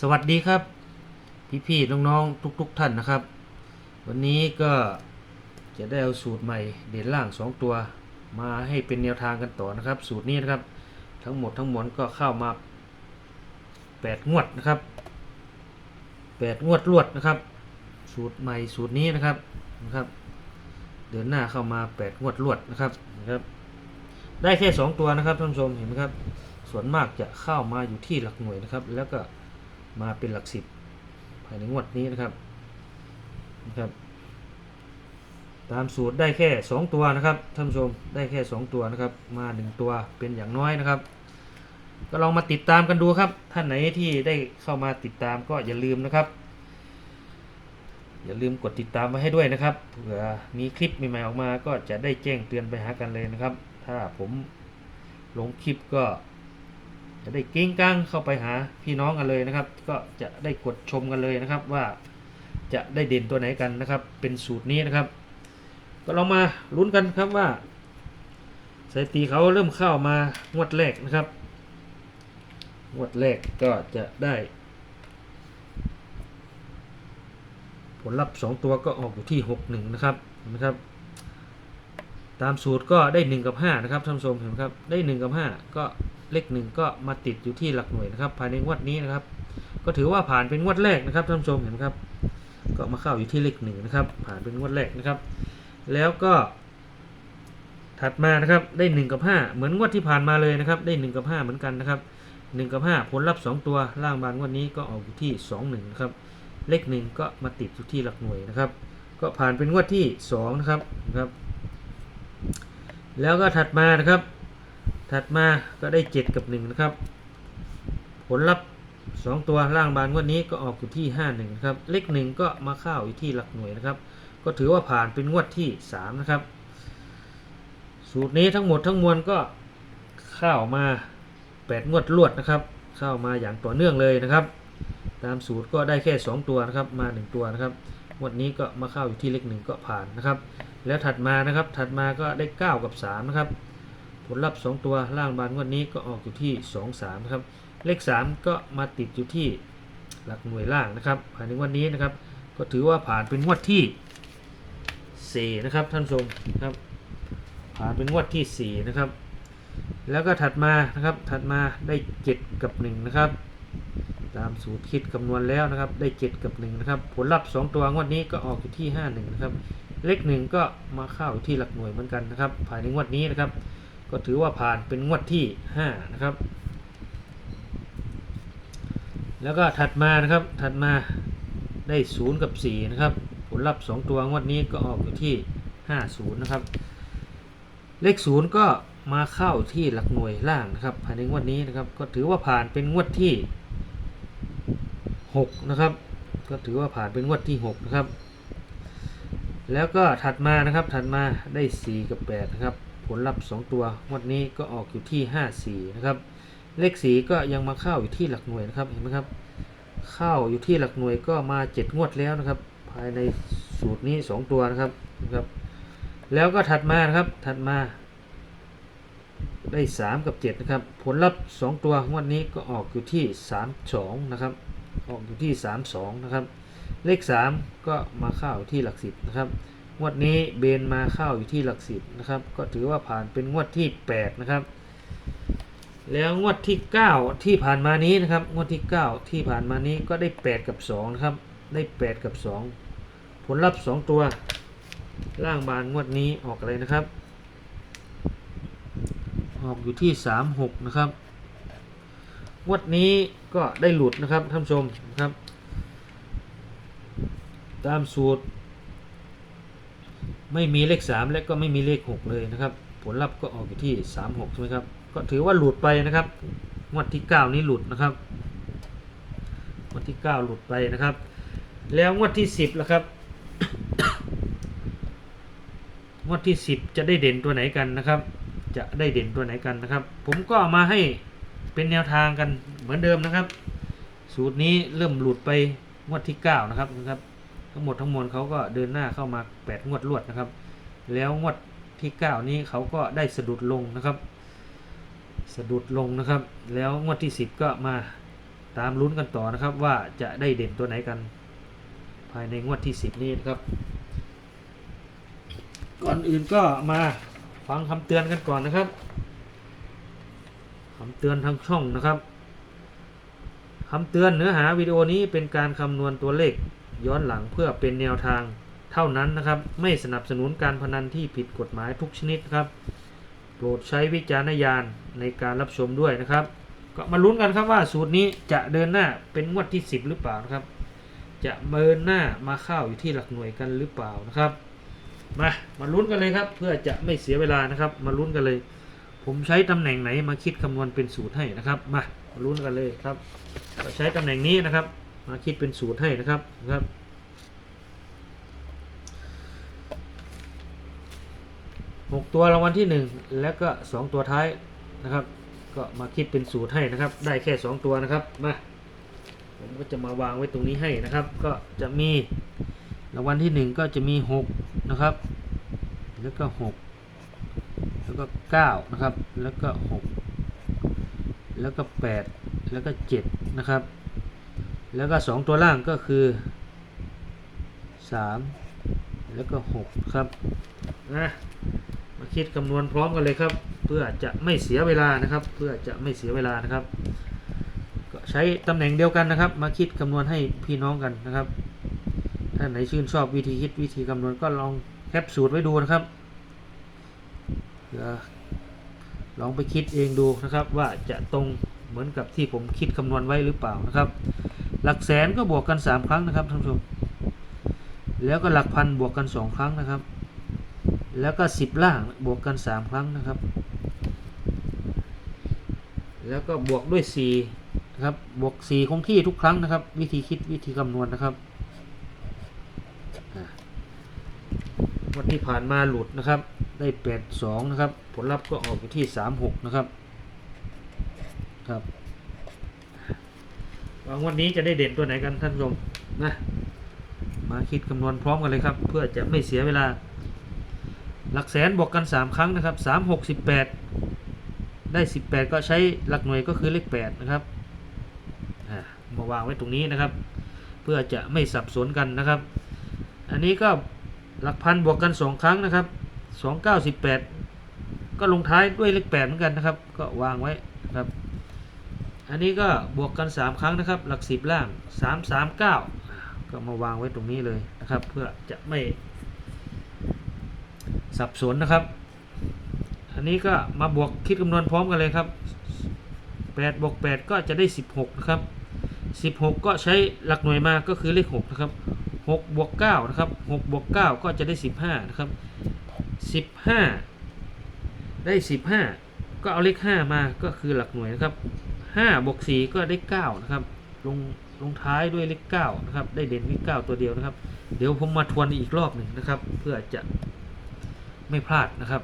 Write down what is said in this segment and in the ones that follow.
สวัสดีครับ พี่ๆน้องๆทุกๆท่านนะครับ วันนี้ก็จะได้เอาสูตรใหม่เด่นล่าง 2 ตัว มาให้เป็นแนวทางกันต่อนะครับ สูตรนี้นะครับ ทั้งหมดทั้งมวลก็เข้ามา 8 งวดนะครับ 8 งวดรวดนะครับ สูตรใหม่สูตรนี้นะครับนะครับเดินหน้าเข้ามา 8 งวดรวดนะครับนะครับ ได้แค่ 2 ตัวนะครับท่านผู้ชมเห็นไหมครับ ส่วนมากจะเข้ามาอยู่ที่หลักหน่วยนะครับ แล้วก็ มาเป็นหลักสิบภายในงวดนี้นะครับนะครับ ตามสูตรได้แค่ 2 ตัวนะครับท่านผู้ชมได้แค่ 2 ตัวนะครับ มา 1 ตัวเป็นอย่างน้อยนะครับ ก็ลองมาติดตามกันดูครับ ท่านไหนที่ได้เข้ามาติดตามก็อย่าลืมนะครับ อย่าลืมกดติดตามไว้ให้ด้วยนะครับเผื่อมีคลิปใหม่ๆออกมา ก็จะได้แจ้งเตือนไปหากันเลยนะครับ ถ้าผมลงคลิปก็ จะได้กิ้งก้างเข้าไปหาพี่น้องกันเลยนะครับ ก็จะได้กดชมกันเลยนะครับว่าจะได้เด่นตัวไหนกันนะครับ เป็นสูตรนี้นะครับ ก็ลองมาลุ้นกันครับว่าสถิติเขาเริ่มเข้ามางวดแรกนะครับงวดแรกก็จะได้ ผลลัพธ์ 2 ตัวก็ออกอยู่ที่ 6 1 นะครับเห็นไหมครับ ตามสูตรก็ได้ 1 กับ 5 นะครับท่านผู้ชมเห็นไหมครับได้ 1 กับ 5 ก็ เลข1ก็มาติดอยู่ที่หลักหน่วยนะครับ ภายในงวดนี้นะครับ ก็ถือว่าผ่านเป็นงวดแรกนะครับท่านผู้ชมเห็นครับ ก็มาเข้าอยู่ที่เลข1นะครับ ผ่านเป็นงวดแรกนะครับ แล้วก็ ถัดมานะครับได้1กับ5 เหมือนงวดที่ผ่านมาเลยนะครับ ได้1กับ5 เหมือนกันนะครับ1กับ5 ผลลัพธ์ 2 ตัวล่างบานงวดนี้ก็ออกอยู่ที่ 2 1นะครับเลข1ก็มาติดอยู่ที่หลักหน่วยนะครับ ก็ผ่านเป็นงวดที่2นะครับนะครับ แล้วก็ถัดมานะครับ ถัดมาก็ได้ 7 กับ 1 นะครับ ผลลัพธ์ 2 ตัวล่างบานงวดนี้ก็ออกอยู่ที่ 5 1นะครับ เลข1ก็มาเข้าอยู่ที่หลักหน่วยนะครับ ก็ถือว่าผ่านเป็นงวดที่ 3 นะครับ สูตรนี้ทั้งหมดทั้งมวลก็เข้ามา 8 งวดรวดนะครับ เข้ามาอย่างต่อเนื่องเลยนะครับ ตามสูตรก็ได้แค่ 2 ตัวนะครับ มา 1 ตัวนะครับงวดนี้ก็มาเข้าอยู่ที่เลข1ก็ผ่านนะครับ แล้วถัดมานะครับ ถัดมาก็ได้ 9 กับ 3 นะครับ ผลลัพธ์ 2 ตัวล่างบานงวดนี้ก็ออกอยู่ที่ 2 3ครับเลข 3 ก็มาติดอยู่ที่หลักหน่วยล่างนะครับภายในวันนี้นะครับ ก็ถือว่าผ่านเป็นงวดที่4นะครับท่านผู้ชมครับ ผ่านเป็นงวดที่4นะครับ แล้วก็ถัดมานะครับ ถัดมาได้ 7 กับ 1 นะครับ ตามสูตรคิดคำนวณแล้วนะครับ ได้ 7 กับ 1 นะครับ ผลลัพธ์ 2 ตัวงวดนี้ก็ออกอยู่ที่ 5 1 นะครับ เลข 1 ก็มาเข้าอยู่ที่หลักหน่วยเหมือนกันนะครับ ภายในงวดนี้นะครับ ก็ถือว่าผ่านเป็นงวดที่ 5 นะครับ แล้วก็ถัดมานะครับถัดมาได้ 0 กับ 4 นะครับ ผลลัพธ์ 2 ตัวงวดนี้ก็ออกอยู่ที่ 50 นะครับ เลข 0 ก็มาเข้าที่หลักหน่วยล่างนะครับภายในงวดนี้นะครับก็ถือว่าผ่านเป็นงวดที่ 6 นะครับ ก็ถือว่าผ่านเป็นงวดที่ 6 นะครับ แล้วก็ถัดมานะครับถัดมาได้ 4 กับ 8 นะครับ ผลลัพธ์ 2 ตัวงวดนี้ก็ออกอยู่ที่ 54 นะครับ เลขสีก็ยังมาเข้าอยู่ที่หลักหน่วยนะครับเห็นไหมครับ เข้าอยู่ที่หลักหน่วยก็มา 7 งวดแล้วนะครับ ภายในสูตรนี้ 2 ตัวนะครับนะครับ แล้วก็ถัดมานะครับถัดมาได้ 3 กับ 7 นะครับ ผลลัพธ์ 2 ตัวงวดนี้ก็ออกอยู่ที่ 32 นะครับ ออกอยู่ที่ 32 นะครับ เลข 3 ก็มาเข้าที่หลัก 10 นะครับ งวดนี้เบนมาเข้าอยู่ที่หลัก10นะครับ ก็ถือว่าผ่านเป็นงวดที่8นะครับ แล้วงวดที่ 9 ที่ผ่านมานี้นะครับ งวดที่ 9 ที่ผ่านมานี้ก็ได้ 8 กับ2นะครับ ได้ 8 กับ 2 ผลลัพธ์ 2 ตัว ล่างบานงวดนี้ออกอะไรนะครับ ออกอยู่ที่ 36 นะครับ งวดนี้ก็ได้หลุดนะครับท่านผู้ชมนะครับ ตามสูตร ไม่มีเลข 3 และก็ไม่มีเลข 6 เลยนะครับ ผลลัพธ์ก็ออกอยู่ที่ 36ใช่ไหมครับ ก็ถือว่าหลุดไปนะครับงวดที่ 9 นี้หลุดนะครับงวดที่ 9 หลุดไปนะครับ แล้วงวดที่ 10ล่ะครับงวดที่ 10 จะได้เด่นตัวไหนกันนะครับ จะได้เด่นตัวไหนกันนะครับ ผมก็มาให้เป็นแนวทางกันเหมือนเดิมนะครับ สูตรนี้เริ่มหลุดไปงวดที่ 9 นะครับนะครับ ทั้งหมดทั้งมวลเขาก็เดินหน้าเข้ามา 8 งวดรวดนะครับ แล้วงวดที่ 9 นี้เขาก็ได้สะดุดลงนะครับ สะดุดลงนะครับ แล้วงวดที่ 10 ก็มาตามลุ้นกันต่อนะครับ ว่าจะได้เด่นตัวไหนกัน ภายในงวดที่ 10 นี้นะครับ ก่อนอื่นก็มาฟังคำเตือนกันก่อนนะครับคำเตือนทางช่องนะครับคำเตือนเนื้อหาวิดีโอนี้เป็นการคำนวณตัวเลข ย้อนหลังเพื่อเป็นแนวทางเท่านั้นนะครับ ไม่สนับสนุนการพนันที่ผิดกฎหมายทุกชนิดครับ โปรดใช้วิจารณญาณในการรับชมด้วยนะครับ ก็มาลุ้นกันครับว่าสูตรนี้จะเดินหน้าเป็นงวดที่ 10 หรือเปล่านะครับ จะเดินหน้ามาเข้าอยู่ที่หลักหน่วยกันหรือเปล่านะครับ มามาลุ้นกันเลยครับ เพื่อจะไม่เสียเวลานะครับ มาลุ้นกันเลย ผมใช้ตำแหน่งไหนมาคิดคำนวณเป็นสูตรให้นะครับ มามาลุ้นกันเลยครับใช้ตำแหน่งนี้นะครับ มาคิดเป็นสูตรให้นะครับนะครับหกตัวรางวัลที่หนึ่งแล้วก็สองตัวท้ายนะครับ ก็มาคิดเป็นสูตรให้นะครับ ได้แค่สองตัวนะครับมาผมก็จะมาวางไว้ตรงนี้ให้นะครับ ก็จะมีรางวัลที่หนึ่งก็จะมีหกนะครับ แล้วก็หกแล้วก็เก้านะครับ แล้วก็หกแล้วก็แปดแล้วก็เจ็ดนะครับ แล้วก็สองตัวล่างก็คือสามแล้วก็หกครับนะมาคิดคำนวณพร้อมกันเลยครับ เพื่อจะไม่เสียเวลานะครับ เพื่อจะไม่เสียเวลานะครับ ก็ใช้ตำแหน่งเดียวกันนะครับ มาคิดคำนวณให้พี่น้องกันนะครับท่านไหนชื่นชอบวิธีคิดวิธีคำนวณก็ลองแคปสูตรไว้ดูนะครับเพื่อลองไปคิดเองดูนะครับว่าจะตรงเหมือนกับที่ผมคิดคำนวณไว้หรือเปล่านะครับ หลักแสนก็บวกกัน 3 ครั้งนะครับท่านผู้ชม แล้วก็หลักพันบวกกัน 2 ครั้งนะครับ แล้วก็สิบล่างบวกกันสามครั้งนะครับ แล้วก็บวกด้วยสี่นะครับบวกสี่คงที่ทุกครั้งนะครับ วิธีคิดวิธีคำนวณนะครับวันที่ผ่านมาหลุดนะครับ ได้แปดสองนะครับ ผลลัพธ์ก็ออกอยู่ที่สามหกนะครับครับ วังวันนี้จะได้เด่นตัวไหนกันท่านผู้ชมนะมาคิดคำนวณพร้อมกันเลยครับ เพื่อจะไม่เสียเวลา หลักแสนบวกกัน 3 ครั้งนะครับ 3 6 18 ได้ 18 ก็ใช้หลักหน่วยก็คือเลข 8 นะครับมาวางไว้ตรงนี้นะครับ เพื่อจะไม่สับสนกันนะครับ อันนี้ก็หลักพันบวกกัน 2 ครั้งนะครับ2 9 18 ก็ลงท้ายด้วยเลข8เหมือนกันนะครับ ก็วางไว้นะครับ อันนี้ก็บวกกัน 3 ครั้งนะครับ หลัก10ล่าง 3 3 9 ก็มาวางไว้ตรงนี้เลยนะครับ เพื่อจะไม่สับสนนะครับ อันนี้ก็มาบวกคิดคำนวณพร้อมกันเลยครับ8บวก8ก็จะได้ 16 นะครับ 16 ก็ใช้หลักหน่วยมาก็คือเลข 6 นะครับ6บวก9นะครับ6บวก9ก็จะได้ 15 นะครับ 15 ได้ 15 ก็เอาเลข 5 มาก็คือหลักหน่วยนะครับ 5บวก4ก็ได้9นะครับลงลงท้ายด้วยเลข9นะครับได้เด่นเลข9ตัวเดียวนะครับ เดี๋ยวผมมาทวนอีกรอบหนึ่งนะครับ เพื่อจะไม่พลาดนะครับ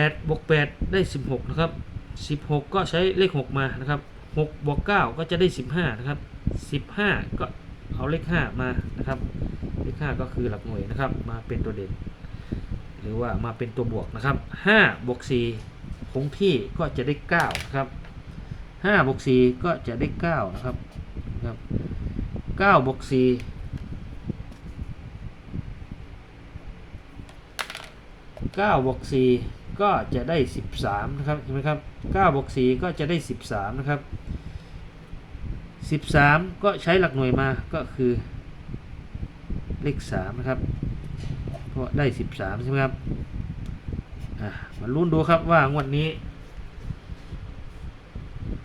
8บวก8ได้ 16นะครับ16 ก็ใช้เลข 6 มานะครับ6บวก9ก็จะได้ 15นะครับ15 ก็เอาเลข 5 มานะครับเลข 5 ก็คือหลักหน่วยนะครับ มาเป็นตัวเด่น หรือว่ามาเป็นตัวบวกนะครับ5บวก4 งที่ก็จะได้9นะครับ5บวก4ก็จะได้9นะครับครับ9บวก4 9บวก4ก็จะได้ 13นะครับเห็นไหมครับ9บวก4ก็จะได้ 13นะครับ13 ก็ใช้หลักหน่วยมาก็คือเลข3นะครับ เพราะได้ 13 ใช่ไหมครับ มาลุ้นดูครับว่างวดนี้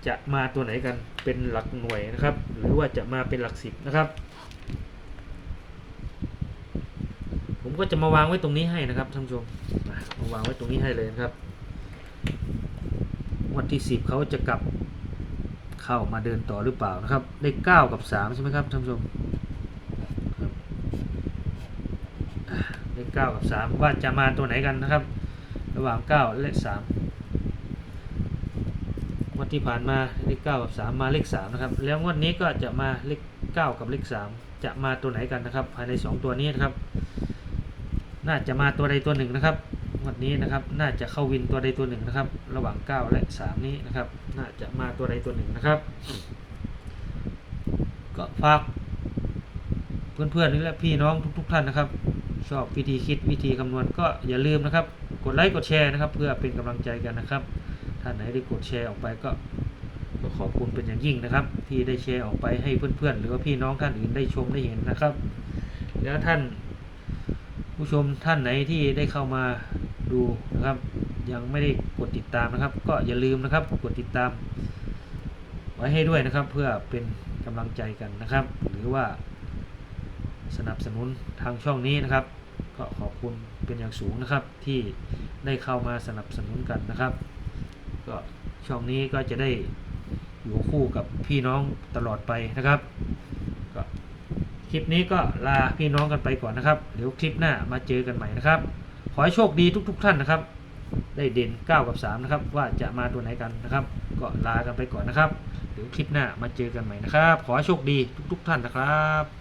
จะมาตัวไหนกันเป็นหลักหน่วยนะครับ หรือว่าจะมาเป็นหลักสิบนะครับ ผมก็จะมาวางไว้ตรงนี้ให้นะครับท่านผู้ชมมาวางไว้ตรงนี้ให้เลยนะครับวันที่สิบเขาจะกลับเข้ามาเดินต่อหรือเปล่านะครับเลขเก้ากับสามใช่ไหมครับท่านผู้ชมเลขเก้ากับสามว่าจะมาตัวไหนกันนะครับ ระหว่างเก้าและสามงวันที่ผ่านมาเลขเก้ากับสามมาเลขสามนะครับ แล้วงวดนี้ก็จะมาเลขเก้ากับเลขสามจะมาตัวไหนกันนะครับ ภายในสองตัวนี้นะครับ น่าจะมาตัวใดตัวหนึ่งนะครับงวดนี้นะครับ น่าจะเข้าวินตัวใดตัวหนึ่งนะครับ ระหว่าง 9 และ 3 นี้นะครับ น่าจะมาตัวใดตัวหนึ่งนะครับ ก็ฝากเพื่อนๆและพี่น้องทุกๆท่านนะครับ ชอบวิธีคิดวิธีคำนวณก็อย่าลืมนะครับ กดไลค์กดแชร์นะครับ เพื่อเป็นกำลังใจกันนะครับท่านไหนได้กดแชร์ออกไปก็ก็ขอบคุณเป็นอย่างยิ่งนะครับ ที่ได้แชร์ออกไปให้เพื่อนๆ หรือว่าพี่น้องท่านอื่นได้ชมได้เห็นนะครับ แล้วท่านผู้ชมท่านไหนที่ได้เข้ามาดูนะครับ ยังไม่ได้กดติดตามนะครับ ก็อย่าลืมนะครับกดติดตาม ไว้ให้ด้วยนะครับ เพื่อเป็นกำลังใจกันนะครับ หรือว่าสนับสนุนทางช่องนี้นะครับ ก็ขอบคุณเป็นอย่างสูงนะครับ ที่ได้เข้ามาสนับสนุนกันนะครับ ก็ช่องนี้ก็จะได้อยู่คู่กับพี่น้องตลอดไปนะครับก็คลิปนี้ก็ลาพี่น้องกันไปก่อนนะครับ เดี๋ยวคลิปหน้ามาเจอกันใหม่นะครับ ขอให้โชคดีทุก ๆ ท่านนะครับ ได้เด่น 9 กับ 3 นะครับ ว่าจะมาตัวไหนกันนะครับ ก็ลากันไปก่อนนะครับ เดี๋ยวคลิปหน้ามาเจอกันใหม่นะครับ ขอให้โชคดีทุก ๆ ท่านนะครับ